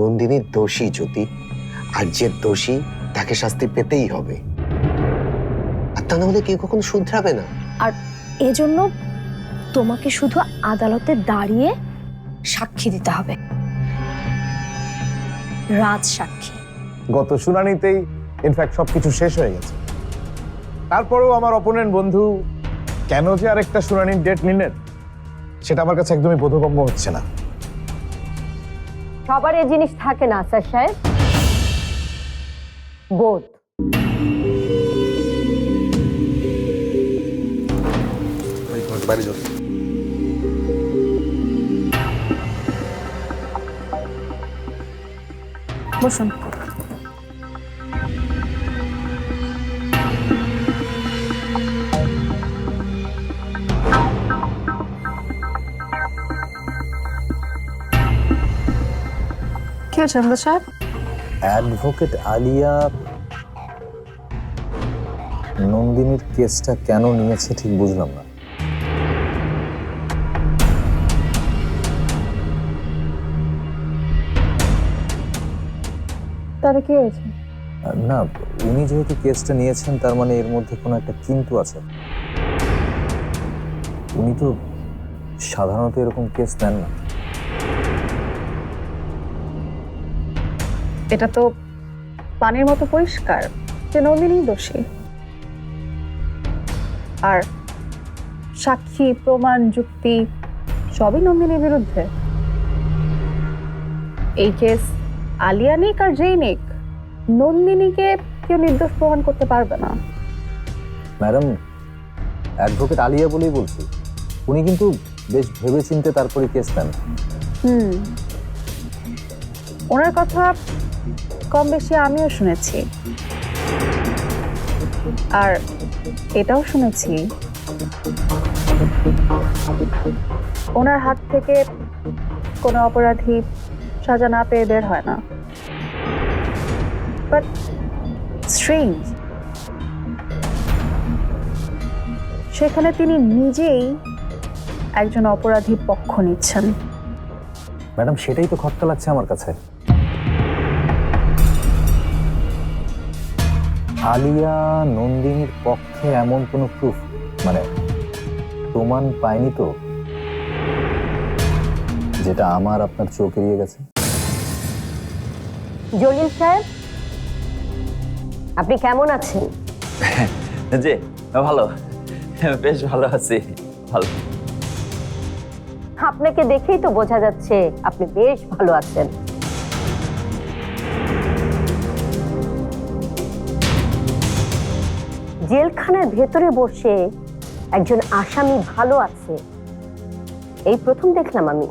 নন্দিনীর দোষী জ্যোতি। আর যে দোষী তাকে শাস্তি পেতেই হবে। আর তা না হলে কেউ কখনো শুধরাবে না। আর এজন্য তোমাকে শুধু আদালতে দাঁড়িয়ে সাক্ষী দিতে হবে। রাজ সাক্ষী। গত শুনানিতেই ইনফ্যাক্ট সবকিছু শেষ হয়ে গেছে। তারপরেও আমার অপোনেন্ট বন্ধু কেন যে আরেকটা শুনানির ডেট নিলেন সেটা আমার কাছে একদমই বোধগম্য হচ্ছে না। সবার এই জিনিস থাকে না স্যার সাহেব। বোধ। বাইরে বসুন। হয়েছে আমদার সাহেব? অ্যাডভোকেট আলিয়া নন্দিনীর কেসটা কেন নিয়েছে ঠিক বুঝলাম না। তাহলে কি হয়েছে? না উনি যেহেতু কেসটা নিয়েছেন তার মানে এর মধ্যে কোনো একটা কিন্তু আছে। উনি তো সাধারণত এরকম কেস নেন না। এটা তো পানির মতো পরিষ্কার যে নন্দিনী দোষী। আর সাক্ষী প্রমাণ যুক্তি সবই নন্দিনীর বিরুদ্ধে। এই কেস আলিয়া নিক আর যেই নিক নন্দিনীকে কেউ নির্দোষ প্রমাণ করতে পারবে না। ম্যাডাম অ্যাডভোকেট আলিয়া বলেই বলছি উনি কিন্তু বেশ ভেবেচিন্তে তারপরে কেস নেন। হুম। ওনার কথা কম বেশি আমিও শুনেছি। আর এটাও শুনেছি। ওনার হাত থেকে কোনো অপরাধী সাজা না পেয়ে বের হয় না। বাট সেখানে তিনি নিজেই একজন অপরাধী পক্ষ নিচ্ছেন। ম্যাডাম, সেটাই তো খটকা লাগছে আমার কাছে। আলিয়া নন্দিনীর পক্ষে এমন কোনো প্রুফ মানে প্রমাণ পায়নি তো? যেটা আমার আপনার চোখ এড়িয়ে গেছে। জলিল সাহেব আপনি কেমন আছেন? জি ভালো। বেশ ভালো আছি ভালো। আপনাকে দেখেই তো বোঝা যাচ্ছে আপনি বেশ ভালো আছেন। জেলখানার ভেতরে বসে একজন আসামি ভালো আছে। এই প্রথম দেখলাম আমি।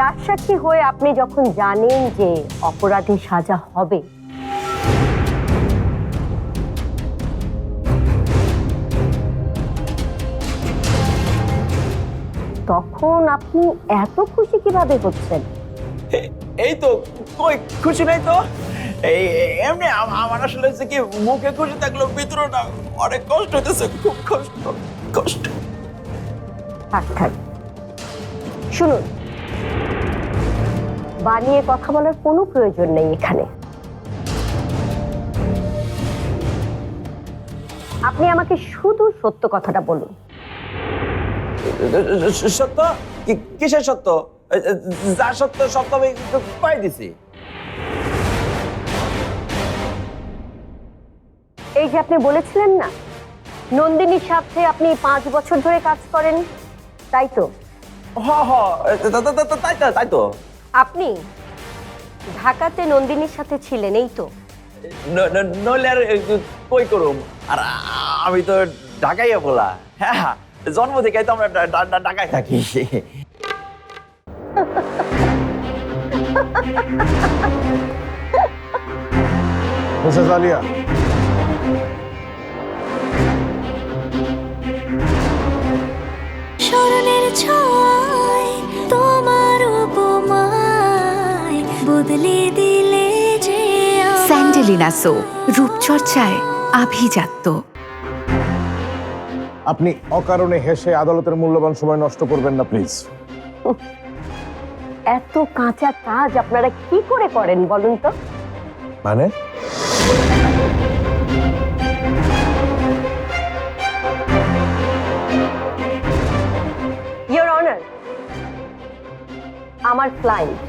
রাজসাক্ষী হয়ে আপনি যখন জানেন যে অপরাধী সাজা হবে। তখন আপনি এত খুশি কীভাবে হচ্ছেন? এই তো কই খুশি নাই তো? এই এমনি আমার আসলে হচ্ছে কি মুখে খুশি থাকলেও ভিতরটা অনেক কষ্ট হইতেছে খুব কষ্ট কষ্ট। থাক থাক। শুনুন বানিয়ে কথা বলার কোনো প্রয়োজন নেই এখানে। আপনি আমাকে শুধু সত্য কথাটা বলুন। সত্য? কি- কিসের সত্য? যা সত্য সত্য আমি পাই দিছি? এই যে আপনি বলেছিলেন না নন্দিনীর সাথে আপনি পাঁচ বছর ধরে কাজ করেন তাই তো? হ হ তাই তো তাই তো। আপনি ঢাকাতে নন্দিনীর সাথে ছিলেন এই তো? ন- ন- নইলে আর কই করুম? আর আমি তো ঢাকাইয়া বলা হ্যাঁ জন্ম থেকে তো আমরা ডা- ডা- ডা- ঢাকায় থাকি। মিসেস আলিয়া স্মরণের ছয় তোমার উপমায় বদলে দিলে যে স্যান্ডেলিনা সো রূপচর্চায় আভিজাত্য। আপনি অকারণে হেসে আদালতের মূল্যবান সময় নষ্ট করবেন না প্লিজ। এত কাঁচা কাজ আপনারা কি করে করেন বলুন তো? মানে? আমার ক্লায়েন্ট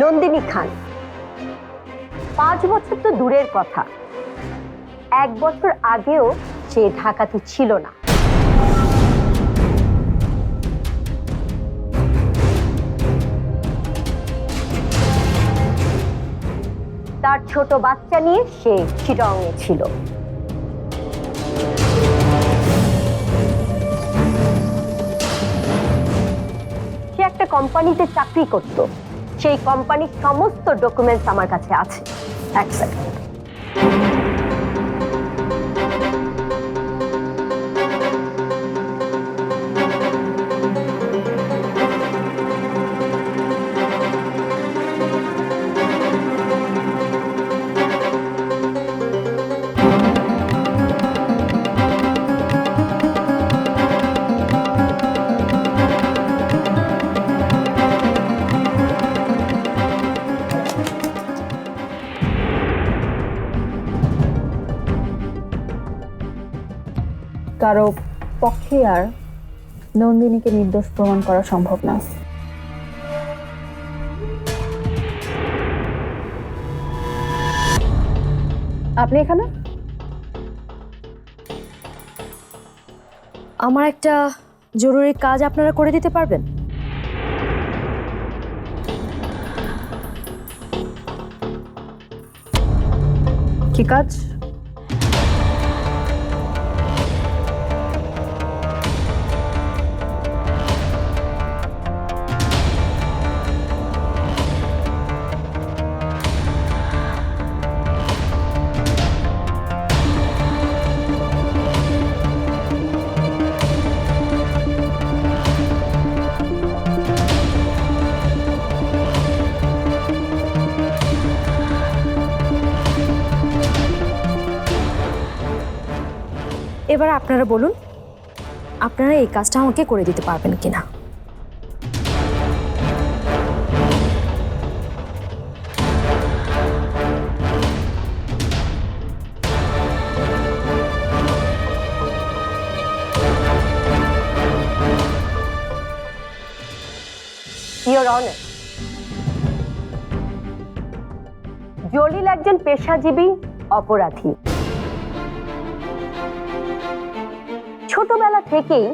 নন্দিনী খান। পাঁচ বছর তো দূরের কথা। এক বছর আগেও সে ঢাকাতে ছিল না। তার ছোট বাচ্চা নিয়ে সে চিটংয়ে ছিল। কোম্পানিতে চাকরি করত। সেই কোম্পানির সমস্ত ডকুমেন্টস আমার কাছে আছে। এক সেকেন্ড কারও পক্ষে আর নন্দিনীকে নির্দোষ প্রমাণ করা সম্ভব না। আপনি এখানে? আমার একটা জরুরি কাজ আপনারা করে দিতে পারবেন? কি কাজ? এবার আপনারা বলুন, আপনারা এই কাজটা আমাকে করে দিতে পারবেন কিনা? জলিল একজন পেশাজীবী অপরাধী। ছোটবেলা থেকেই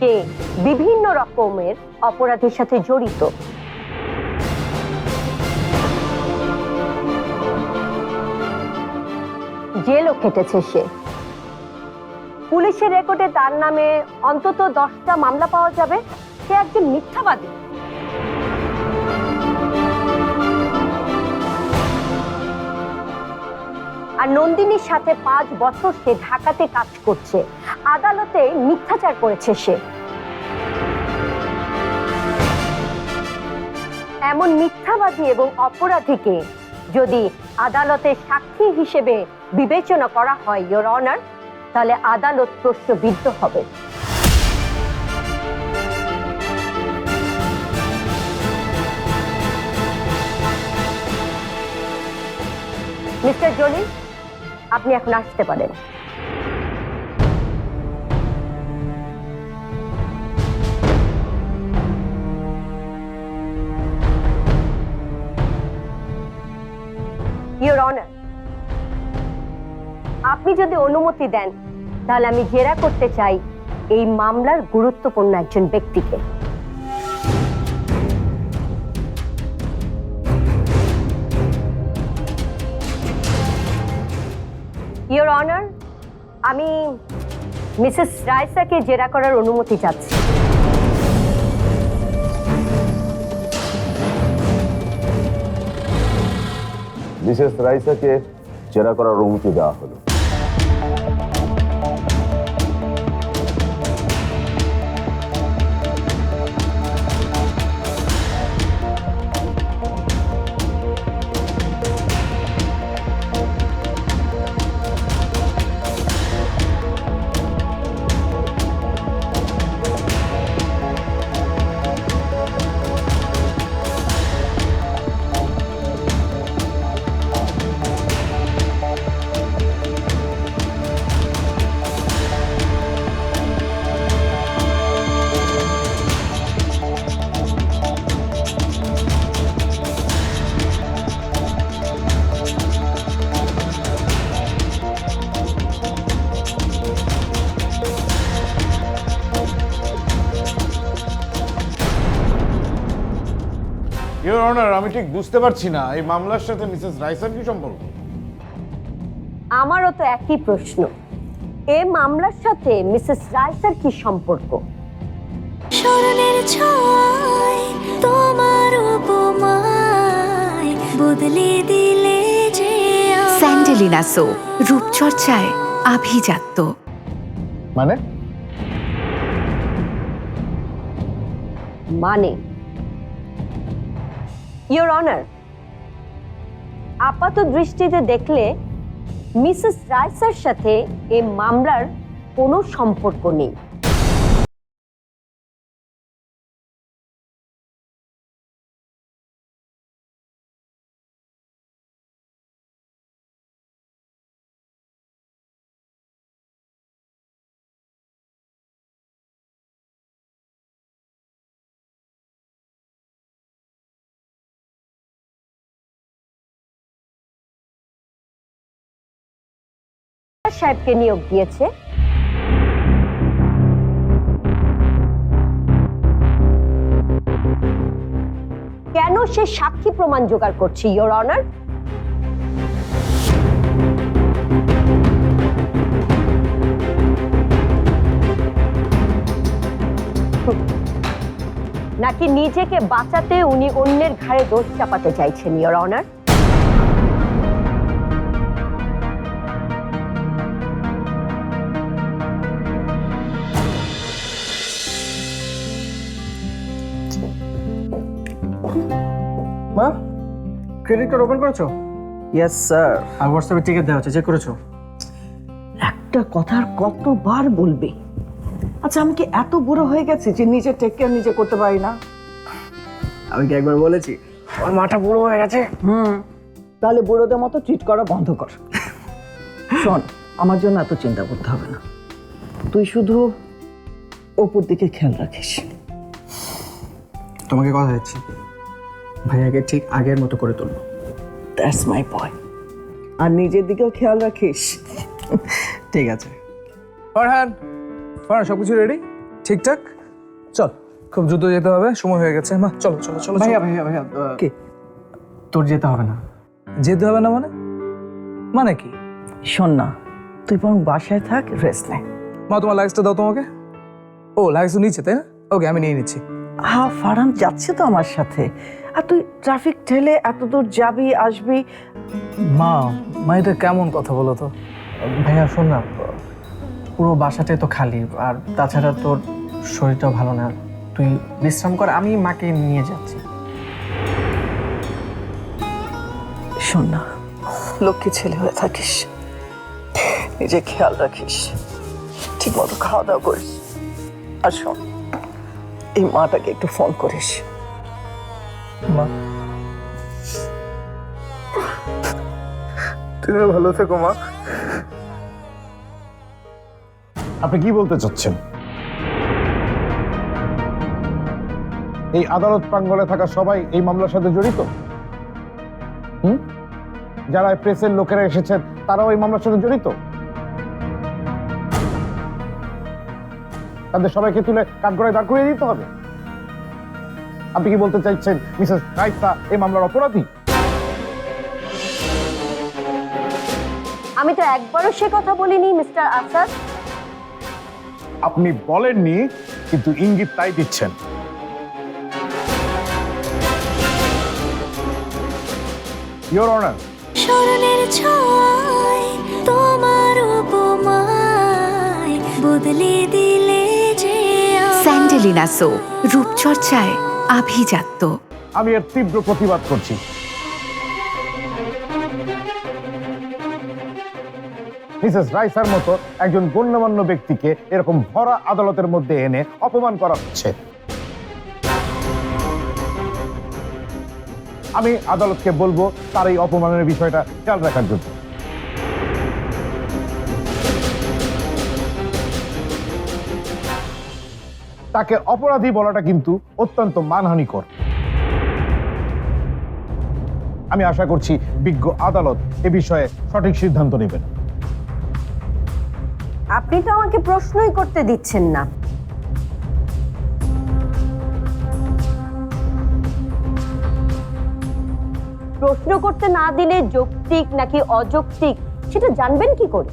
যে বিভিন্ন রকমের অপরাধের সাথে জড়িত। জেলও খেটেছে সে। পুলিশের রেকর্ডে তার নামে অন্তত দশটা মামলা পাওয়া যাবে। সে একজন মিথ্যাবাদী। আর নন্দিনীর সাথে পাঁচ বছর সে ঢাকাতে কাজ করছে। আদালতে মিথ্যাচার করেছে সে। এমন মিথ্যাবাদী এবং অপরাধীকে যদি আদালতে সাক্ষী হিসেবে বিবেচনা করা হয় ইয়োর অনার তাহলে আদালত প্রশ্নবিদ্ধ হবে। মিস্টার জলিল আপনি এখন আসতে পারেন। আপনি যদি অনুমতি দেন, তাহলে আমি জেরা করতে চাই এই মামলার গুরুত্বপূর্ণ একজন ব্যক্তিকে। ইয়োর অনার আমি মিসেস রায়সাকে জেরা করার অনুমতি চাচ্ছি। মিসেস রাইসাকে জেরা করার অনুমতি দেওয়া হলো। ঠিক বুঝতে পারছি না এই মামলার সাথে মিসেস রাইসার কি সম্পর্ক? আমারও তো একই প্রশ্ন। এ মামলার সাথে মিসেস রাইসার কি সম্পর্ক? স্মরণের ছয় তোমার উপমায় বদলে দিলে যে। স্যান্ডেলিনা সো রূপচর্চায় আভিজাত্য। মানে? মানে? ইওর অনার আপাত দৃষ্টিতে দেখলে মিসেস রায়সার সাথে এই মামলার কোনো সম্পর্ক নেই। সাহেবকে নিয়োগ দিয়েছে। কেন সে সাক্ষী প্রমাণ জোগাড় করছে ইওর অনার নাকি নিজেকে বাঁচাতে উনি অন্যের ঘাড়ে দোষ চাপাতে চাইছেন your honour credit card open করেছ? ইয়েস স্যার আর হোয়াটসঅ্যাপে টিকিট দেওয়া হচ্ছে চেক করেছ? একটা কথা আর কতবার বলবে? আচ্ছা আমি কি এত বুড়ো হয়ে গেছি যে নিজে টেক কেয়ার নিজে করতে পারি না? আমি কি একবার বলেছি? আমার মাথা বুড়ো হয়ে গেছে? হুম। তাহলে বুড়োদের মতো ট্রিট করা বন্ধ কর। শোন আমার জন্য এত চিন্তা করতে হবে না। তুই শুধু ওপর দিকে খেয়াল রাখিস। তোমাকে কথা দিচ্ছি। ভাইয়াকে ঠিক আগের মতো করে তুলবো। দ্যাটস মাই বয় আর নিজের দিকেও খেয়াল রাখিস। ঠিক আছে। ফরহান ফরহান সব কিছু রেডি ঠিকঠাক? চল খুব দ্রুত যেতে হবে সময় হয়ে গেছে। মা চলো চলো চলো ভাইয়া ভাইয়া ভাইয়া কি? তোর যেতে হবে না। যেতে হবে না মানে? মানে কি? শোন না তুই বরং বাসায় থাক রেস্ট নে। মা তোমার লাগেজটা দাও তোমাকে। ও লাগেজ তো নিচে তাই না? ওকে আমি নিয়ে নিচ্ছি। হা ফারান যাচ্ছে তো আমার সাথে। আর তুই ট্রাফিক ঠেলে এত দূর যাবি আসবি? মা মা এটা কেমন কথা বলো তো? ভাইয়া শোন না পুরো বাসাটাই তো খালি আর তাছাড়া তোর শরীরটাও ভালো না। তুই বিশ্রাম কর আমি মাকে নিয়ে যাচ্ছি। শোন না লক্ষ্মী ছেলে হয়ে থাকিস নিজে খেয়াল রাখিস ঠিক মতো খাওয়া দাওয়া করিস। আর শোন এই মাটাকে একটু ফোন করিস। মা। তুমি ভালো থেকো মা। আপনি কি বলতে চাচ্ছেন? এই আদালত প্রাঙ্গণে থাকা সবাই এই মামলার সাথে জড়িত? হুম? যারা প্রেসের লোকেরা এসেছেন তারাও এই মামলার সাথে জড়িত? তাদের সবাইকে তুলে কাঠগড়ায় দাঁড় করিয়ে দিতে হবে? আপনি কি বলতে চাইছেন মিসেস রাইসা এই মামলার অপরাধী? আমি তো একবারও সে কথা বলিনি মিস্টার আসাদ। আপনি বলেননি কিন্তু ইঙ্গিত তাই দিচ্ছেন। ইওর অনার স্মরণের ছয় তোমার উপমায় বদলে দিলে যে। স্যান্ডেলিনা সো রূপচর্চায়। আভিজাত্য। আমি এর তীব্র প্রতিবাদ করছি। মিসেস রাইসার মতো একজন গণ্যমান্য ব্যক্তিকে এরকম ভরা আদালতের মধ্যে এনে অপমান করা হচ্ছে। আমি আদালতকে বলব তার এই অপমানের বিষয়টা খেয়াল রাখার জন্য। তাকে অপরাধী বলাটা কিন্তু অত্যন্ত মানহানিকর। আমি আশা করছি বিজ্ঞ আদালত এ বিষয়ে সঠিক সিদ্ধান্ত নেবেন। আপনি তো আমাকে প্রশ্নই করতে দিচ্ছেন না। প্রশ্ন করতে না দিলে যৌক্তিক নাকি অযৌক্তিক, সেটা জানবেন কি করে?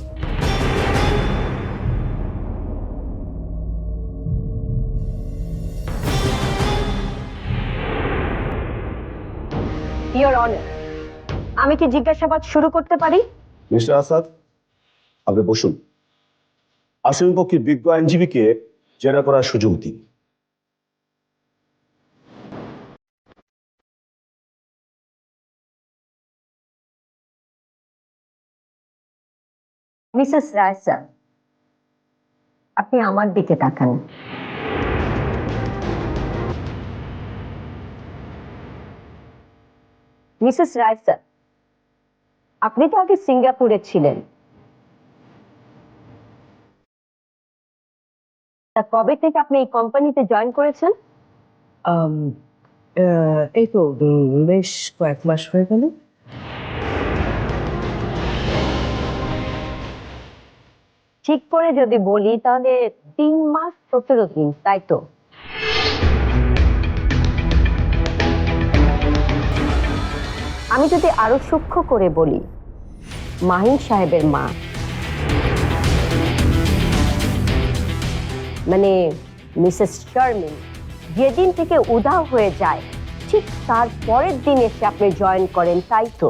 ইয়োর অনার আমি কি জিজ্ঞাসাবাদ শুরু করতে পারি? মিস্টার আসাদ আপনি বসুন। আসামি পক্ষের বিজ্ঞ আইনজীবীকে জেরা করার সুযোগ দিন। মিসেস রায় স্যার আপনি আমার দিকে তাকান। মিসেস রায় স্যার আপনি তো আগে সিঙ্গাপুরে ছিলেন। তা কবে থেকে আপনি এই কোম্পানিতে জয়েন করেছেন? এই তো বেশ কয়েক মাস হয়ে গেল। ঠিক করে যদি বলি তাহলে তিন মাস সতেরো দিন তাই তো? আমি যদি আরও সূক্ষ্ম করে বলি মাহিন সাহেবের মা। মানে মিসেস শারমিন যেদিন থেকে উধাও হয়ে যায় ঠিক তার পরের দিন এসে আপনি জয়েন করেন তাই তো?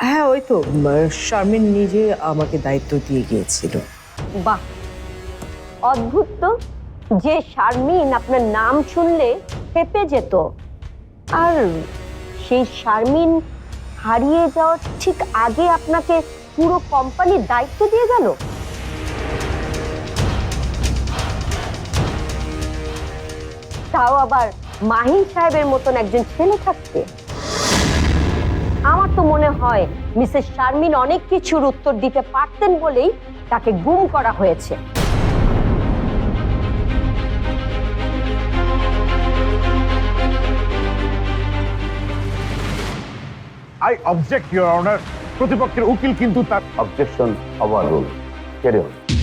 হ্যাঁ ওই তো শারমিন নিজে আমাকে দায়িত্ব দিয়ে গিয়েছিল। বাহ! অদ্ভুত। তো যে শারমিন আপনার নাম শুনলে হেপে যেত। আর সেই শারমিন হারিয়ে যাওয়ার ঠিক আগে আপনাকে পুরো কোম্পানির দায়িত্ব দিয়ে গেল? তাও আবার মাহিন সাহেবের মতন একজন ছেলে থাকতে? আমার তো মনে হয় মিসেস শারমিন অনেক কিছুর উত্তর দিতে পারতেন বলেই তাকে গুম করা হয়েছে। আই অবজেক্ট ইউর অনার প্রতিপক্ষের উকিল কিন্তু তার অবজেকশন আবার রুল ক্যারি অন